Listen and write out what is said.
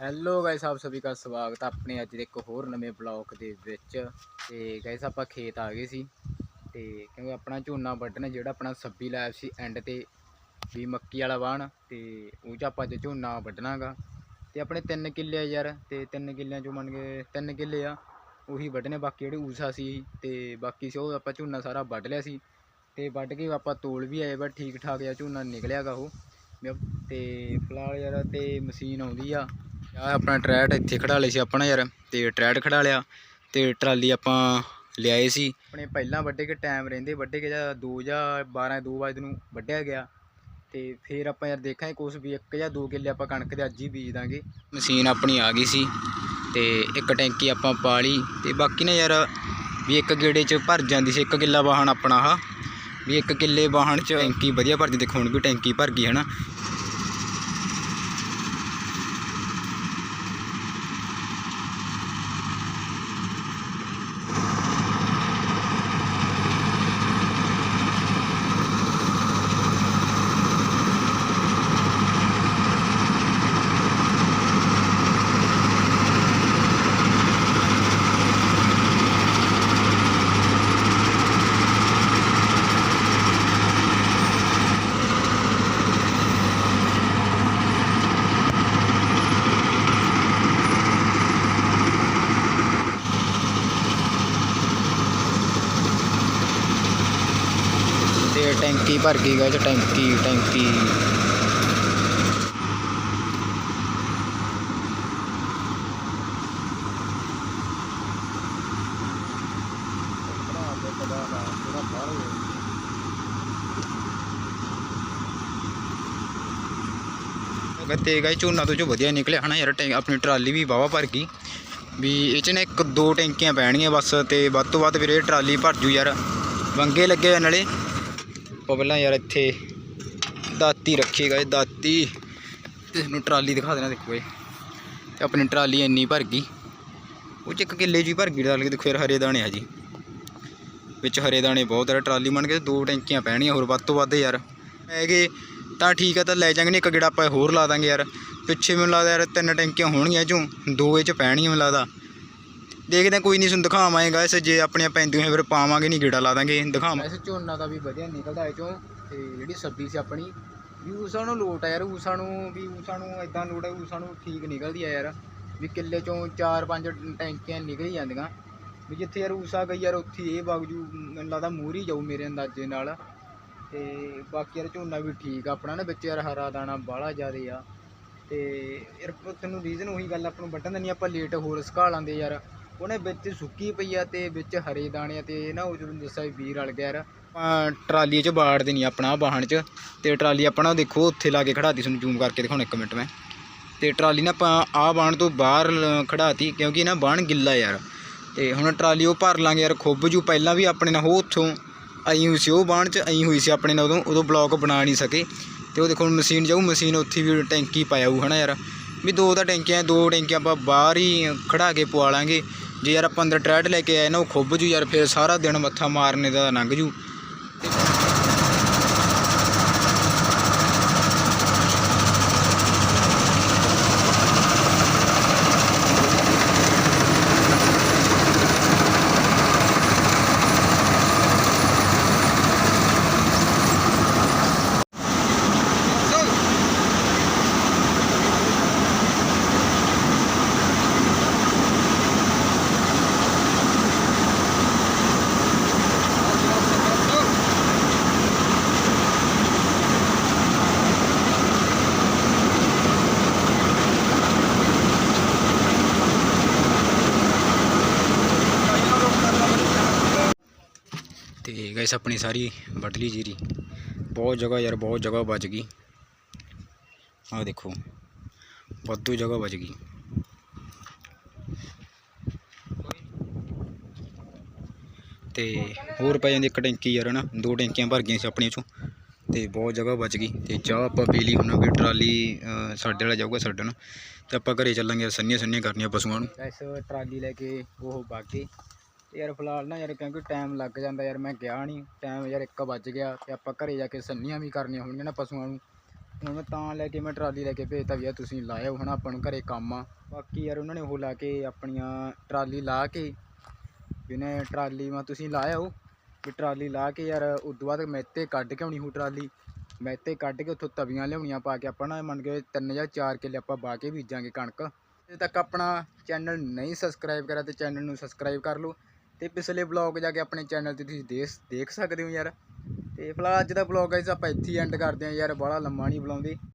Hello guys, ਆਪ ਸਭੀ ਦਾ ਸਵਾਗਤ ਹੈ ਆਪਣੇ ਅੱਜ ਦੇ ਇੱਕ ਹੋਰ ਨਵੇਂ ਬਲੌਗ ਦੇ ਵਿੱਚ। ਤੇ ਗਾਇਸ, ਆਪਾਂ ਖੇਤ ਆ ਗਏ ਸੀ। ਤੇ ਕਿਉਂਕਿ ਆਪਣਾ ਝੋਨਾ ਵੱਢਣਾ ਜਿਹੜਾ ਆਪਣਾ ਸੱਬੀ ਲਾਇਆ ਸੀ ਐਂਡ ਤੇ ਵੀ ਮੱਕੀ ਵਾਲਾ ਵਾਹਣ, ਤੇ ਉਹ 'ਚ ਆਪਾਂ ਅੱਜ ਝੋਨਾ ਵੱਢਣਾਗਾ। ਤੇ ਆਪਣੇ 3 ਕਿੱਲੇ ਆ ਯਾਰ, ਤੇ 3 ਕਿੱਲਿਆਂ ਚੋਂ ਮੰਨ ਕੇ 3 ਕਿੱਲੇ ਆ, ਉਹੀ ਵੱਢਣੇ, ਬਾਕੀ ਜਿਹੜੇ ਊਸਾ ਸੀ, ਤੇ ਬਾਕੀ ਸੀ ਉਹ ਆਪਾਂ ਝੋਨਾ ਸਾਰਾ ਵੱਢ ਲਿਆ ਸੀ। ਤੇ ਵੱਢ ਕੇ ਆਪਾਂ ਤੋਲ ਵੀ ਆਏ ਬਟ ਠੀਕ ਠਾਕ ਜਿਹਾ ਝੋਨਾ ਨਿਕਲਿਆਗਾ ਉਹ। ਵੀ- ਤੇ ਫਿਲਹਾਲ ਯਾਰ, ਤੇ ਮਸ਼ੀਨ ਆਉਂਦੀ ਆ ਆ ਆਪਣਾ ਟਰੈਟ ਇੱਥੇ ਖੜਾ ਲਏ ਸੀ ਆਪਣਾ ਯਾਰ ਤੇ ਟਰੈਟ ਖੜਾ ਲਿਆ ਤੇ ਟਰਾਲੀ ਆਪਾਂ ਲਿਆਏ ਸੀ। ਆਪਣੇ ਪਹਿਲਾਂ ਵੱਡੇ ਕੇ ਟਾਈਮ ਰਹਿੰਦੇ ਵੱਡੇ ਕੇ ਜਾਂ 2 ਜਾਂ 12 2 ਵਜੇ ਨੂੰ ਵੱਢਿਆ ਗਿਆ। ਤੇ ਫਿਰ ਆਪਾਂ ਯਾਰ ਦੇਖਾਂਗੇ ਕੁਛ ਵੀ ਇੱਕ ਜਾਂ ਦੋ ਕਿੱਲੇ ਆਪਾਂ ਕਣਕ ਦੇ ਅੱਜ ਹੀ ਬੀਜ ਦਾਂਗੇ। ਮਸ਼ੀਨ ਆਪਣੀ ਆ ਗਈ ਸੀ ਤੇ ਇੱਕ ਟੈਂਕੀ ਆਪਾਂ ਪਾ ਲਈ ਤੇ ਬਾਕੀ ਨਾ ਯਾਰ ਵੀ ਇੱਕ ਗੇੜੇ 'ਚ ਭਰ ਜਾਂਦੀ ਸੀ ਇੱਕ ਕਿੱਲਾ ਵਾਹਣ ਆਪਣਾ ਆਹ ਵੀ ਇੱਕ ਕਿੱਲੇ ਵਾਹਣ 'ਚ ਟੈਂਕੀ ਵਧੀਆ ਭਰਦੀ ਦੇਖੋ ਹੁਣ ਵੀ ਟੈਂਕੀ ਭਰ ਗਈ ਹੈ ਨਾ ਤੇ ਟੈਂਕੀ ਭਰ ਗਈ ਗਾ ਟੈਂਕੀ ਟੈਂਕੀ ਤੇ ਗਾਈ ਝੋਨਾ ਤੋਂ ਜੋ ਵਧੀਆ ਨਿਕਲਿਆ ਹਨਾ ਯਾਰ ਟੈਂ ਆਪਣੀ ਟਰਾਲੀ ਵੀ ਵਾਵਾ ਭਰ ਗਈ ਵੀ ਇਹ ਚ ਨਾ ਇੱਕ ਦੋ ਟੈਂਕੀਆਂ ਪੈਣਗੀਆਂ ਬਸ ਤੇ ਵੱਧ ਤੋਂ ਵੱਧ ਫਿਰ ਇਹ ਟਰਾਲੀ ਭਰ ਜੂ ਯਾਰ ਵੰਗੇ ਲੱਗੇ ਆ ਨਾਲੇ ਆਪਾਂ ਪਹਿਲਾਂ ਯਾਰ ਇੱਥੇ ਦਾਤੀ ਰੱਖੇਗਾ ਇਹ ਦਾਤੀ। ਤੇ ਤੁਹਾਨੂੰ ਟਰਾਲੀ ਦਿਖਾ ਦੇਣਾ ਦੇਖੋ ਇਹ। ਤੇ ਆਪਣੀ ਟਰਾਲੀ ਇੰਨੀ ਭਰ ਗਈ। ਉਹ ਚ ਇੱਕ ਕਿੱਲੇ ਜੀ ਭਰ ਗਈ ਟਰਾਲੀ, ਦੇਖੋ ਯਾਰ ਹਰੇ ਦਾਣੇ ਆ ਜੀ। ਵਿੱਚ ਹਰੇ ਦਾਣੇ ਬਹੁਤ ਆ ਟਰਾਲੀ ਮੰਨ ਕੇ ਦੋ ਟੈਂਕੀਆਂ ਪੈਣੀਆਂ ਹੋਰ ਵੱਧ ਤੋਂ ਵੱਧ ਯਾਰ। ਹੈਗੇ, ਤਾਂ ਠੀਕ ਆ, ਤਾਂ ਲੈ ਜਾਂਗੇ ਨਹੀਂ ਇੱਕ ਗੇੜਾ ਆਪਾਂ ਹੋਰ ਲਾ ਦਾਂਗੇ ਯਾਰ। ਪਿੱਛੇ ਮੈਨੂੰ ਲੱਗਦਾ ਯਾਰ ਤਿੰਨ ਟੈਂਕੀਆਂ ਹੋਣਗੀਆਂ ਚੋਂ, ਦੋ ਇਹ ਚ ਪੈਣੀਆਂ ਮੈਨੂੰ ਲੱਗਦਾ। ਦੇਖਦੇ ਹਾਂ, ਕੋਈ ਨਹੀਂ ਤੁਹਾਨੂੰ ਦਿਖਾਵਾਂਗੇ ਇਸ ਜੇ ਆਪਣੀਆਂ ਪੈਂਦੀਆਂ ਫਿਰ ਪਾਵਾਂਗੇ ਨਹੀਂ ਗੇੜਾ ਲਾ ਦਾਂਗੇ ਦਿਖਾਵਾਂ। ਵੈਸੇ ਝੋਨਾ ਦਾ ਵੀ ਵਧੀਆ ਨਿਕਲਦਾ ਇਹ ਚੋਂ ਤੇ ਜਿਹੜੀ ਸਬਜ਼ੀ ਸੀ ਆਪਣੀ ਵੀ ਉਸਾਂ ਨੂੰ ਲੋਟ ਆ ਯਾਰ ਉਸਾਂ ਨੂੰ ਵੀ ਉਸਾਂ ਨੂੰ ਇਦਾਂ ਲੋਟ ਆ ਉਸਾਂ ਨੂੰ ਠੀਕ ਨਿਕਲਦੀ ਆ ਯਾਰ। ਵੀ ਕਿੱਲੇ ਚੋਂ 4-5 ਟੈਂਕੀਆਂ ਨਿਕਲ ਹੀ ਜਾਂਦੀਆਂ। ਵੀ ਜਿੱਥੇ ਯਾਰ ਉਸਾ ਗਈ ਯਾਰ ਉੱਥੇ ਇਹ ਬਾਗਜੂ ਮੈਨੂੰ ਲੱਗਦਾ ਮੂਰੀ ਜਾਊ ਮੇਰੇ ਅੰਦਾਜ਼ੇ ਨਾਲ। ਤੇ ਬਾਕੀ ਯਾਰ ਝੋਨਾ ਵੀ ਠੀਕ ਆ ਆਪਣਾ ਨਾ ਵਿੱਚ ਯਾਰ ਹਰਾ ਦਾਣਾ ਬਾਹਲਾ ਜ਼ਿਆਦੇ ਆ। ਤੇ ਯਾਰ ਤੈਨੂੰ ਰੀਜ਼ਨ ਉਹੀ ਗੱਲ ਆਪਾਂ ਨੂੰ ਵੱਢਣ ਦਾ ਨਹੀਂ ਆਪਾਂ ਲੇਟ ਹੋਰ ਸੁਕਾ ਲਾਂਦੇ ਯਾਰ। ਉਹਨੇ ਵਿੱਚ ਸੁੱਕੀ ਪਈ ਆ ਤੇ ਵਿੱਚ ਹਰੇ ਦਾਣੇ ਆ ਤੇ ਨਾ ਉਹ ਜਦੋਂ ਦੱਸਿਆ ਵੀ ਵੀਰ ਰਲ ਗਿਆ ਯਾਰ, ਆਪਾਂ ਟਰਾਲੀ 'ਚ ਬਾੜਦੇ ਦੇਣੀ ਆਪਣਾ ਵਾਹਣ 'ਚ ਤੇ ਟਰਾਲੀ ਆਪਣਾ ਦੇਖੋ ਉੱਥੇ ਲਾ ਕੇ ਖੜਾਤੀ, ਤੁਹਾਨੂੰ ਜ਼ੂਮ ਕਰਕੇ ਦਿਖਾਉਣਾ ਇੱਕ ਮਿੰਟ ਮੈਂ। ਤੇ ਟਰਾਲੀ ਨਾ ਆਪਾਂ ਆਹ ਬਾਣ ਤੋਂ ਬਾਹਰ ਲ- ਖੜਾਤੀ ਕਿਉਂਕਿ ਨਾ ਬਾਣ ਗਿੱਲਾ ਯਾਰ। ਤੇ ਹੁਣ ਟਰਾਲੀ ਉਹ ਭਰ ਲਾਂਗੇ ਯਾਰ, ਖੁੱਬ ਜੂ ਪਹਿਲਾਂ ਵੀ ਆਪਣੇ ਨਾਲ ਉਹ ਉੱਥੋਂ ਆਈ ਹੋਈ ਸੀ, ਉਹ ਬਾਣ 'ਚ ਆਈ ਹੋਈ ਸੀ ਆਪਣੇ ਨਾਲ ਉਦੋਂ ਉਦੋਂ ਬਲੌਕ ਬਣਾ ਨਹੀਂ ਸਕੇ। ਤੇ ਉਹ ਦੇਖੋ ਹੁਣ ਮਸ਼ੀਨ ਜਾਊ, ਮਸ਼ੀਨ ਉੱਥੇ ਵੀ ਟੈਂਕੀ ਪਾਇਆ ਪਾਇਆਊ ਹਨਾ ਯਾਰ। ਵੀ ਦੋ ਤਾਂ ਟੈਂਕੀਆਂ, ਦੋ ਟੈਂਕੀਆਂ ਆਪਾਂ ਬਾਹਰ ਹੀ ਖੜਾ ਕੇ ਪਵਾ ਲਾਂਗੇ ਜੇ ਯਾਰ ਆਪਾਂ ਅੰਦਰ ਟਰੈਟ ਲੈ ਕੇ ਆਏ ਨਾ, ਉਹ ਖੁੱਬ ਜੂ ਯਾਰ, ਫਿਰ ਸਾਰਾ ਦਿਨ ਮੱਥਾ ਮਾਰਨੇ ਦਾ ਲੰਘ ਜੂ। ਤੇ ਗਾਇਸ ਆਪਣੀ ਸਾਰੀ ਵੱਢ ਲਈ ਜੀਰੀ ਬਹੁਤ ਜਗ੍ਹਾ ਯਾਰ ਬਹੁਤ ਜਗ੍ਹਾ ਬਚ ਗਈ ਆਹ ਦੇਖੋ ਵਾਧੂ ਜਗ੍ਹਾ ਬਚ ਗਈ ਤੇ ਹੋਰ ਪੈ ਜਾਂਦੀ ਇੱਕ ਟੈਂਕੀ ਯਾਰ ਨਾ ਦੋ ਟੈਂਕੀਆਂ ਭਰ ਗਈਆਂ ਸੀ ਆਪਣੀਆਂ ਚੋਂ ਤੇ ਬਹੁਤ ਜਗ੍ਹਾ ਬਚ ਗਈ ਤੇ ਚਾਹ ਆਪਾਂ ਪੀ ਲਈ ਹੁਣ ਅੱਗੇ ਟਰਾਲੀ ਅ, ਸਾਡੇ ਵਾਲਾ ਜਾਊਗਾ ਛੱਡਣ ਤੇ ਆਪਾਂ ਘਰੇ ਚੱਲਾਂਗੇ ਸੰਨੀਆਂ ਸੰਨੀਆਂ ਕਰਨੀਆਂ ਪਸ਼ੂਆਂ ਨੂੰ ਇਸ ਟਰਾਲੀ ਲੈ ਕੇ ਉਹ ਬਾਗੇ ਤੇ ਯਾਰ ਫਿਲਹਾਲ ਨਾ ਯਾਰ ਕਿਉਂਕਿ ਟਾਈਮ ਲੱਗ ਜਾਂਦਾ ਯਾਰ, ਮੈਂ ਗਿਆ ਨਹੀਂ ਟਾਈਮ ਯਾਰ 1 ਵੱਜ ਗਿਆ ਤੇ ਆਪਾਂ ਘਰੇ ਜਾ ਕੇ ਸੰਨੀਆਂ ਵੀ ਕਰਨੀਆਂ ਹੋਣਗੀਆਂ ਨਾ ਪਸ਼ੂਆਂ ਨੂੰ। ਹੁਣ ਮੈਂ ਤਾਂ ਲੈ ਕੇ, ਮੈਂ ਟਰਾਲੀ ਲੈ ਕੇ ਭੇਜਤਾ ਵੀ ਯਾਰ ਤੁਸੀਂ ਲਾਇਓ ਹੁਣ ਆਪਾਂ ਨੂੰ ਘਰੇ ਕੰਮ ਆ। ਬਾਕੀ ਯਾਰ ਉਹਨਾਂ ਨੇ ਉਹ ਲਾ ਕੇ ਆਪਣੀਆਂ ਟਰਾਲੀ ਲਾ ਕੇ ਜਿਹਨੇ ਟਰਾਲੀ ਮਾ ਤੁਸੀਂ ਲਾਇਓ। ਵੀ ਟਰਾਲੀ ਲਾ ਕੇ ਯਾਰ ਉਦੋਂ ਬਾਅਦ ਮੈਤੇ ਕੱਢ ਕੇ ਆਉਣੀ ਹੋ ਟਰਾਲੀ। ਮੈਤੇ ਕੱਢ ਕੇ ਉੱਥੋਂ ਤਵੀਆਂ ਲਿਆਉਣੀਆਂ ਪਾ ਕੇ ਆਪਾਂ ਨਾ, ਮੰਨ ਕੇ ਤਿੰਨ ਜਾਂ ਚਾਰ ਕਿੱਲੇ ਆਪਾਂ ਪਾ ਕੇ ਬੀਜਾਂਗੇ ਕਣਕ। ਜੇ ਤੱਕ ਆਪਣਾ ਚੈਨਲ ਨਹੀਂ ਸਬਸਕ੍ਰਾਈਬ ਕਰਿਆ ਤੇ ਚੈਨਲ ਨੂੰ ਸਬਸਕ੍ਰਾਈਬ ਕਰ ਲਓ। ਤੇ ਪਿਛਲੇ ਵਲੌਗ ਜਾ ਕੇ ਆਪਣੇ ਚੈਨਲ ਤੇ ਤੁਸੀਂ ਦੇਖ ਦੇਖ ਸਕਦੇ ਹੋ ਯਾਰ। ਤੇ ਫਿਲਹਾਲ ਅੱਜ ਦਾ ਵਲੌਗ ਗਾਇਸ ਆਪਾਂ ਇੱਥੇ ਹੀ ਐਂਡ ਕਰਦੇ ਹਾਂ ਯਾਰ ਬੜਾ ਲੰਮਾ ਨਹੀਂ ਬੁਲਾਉਂਦੇ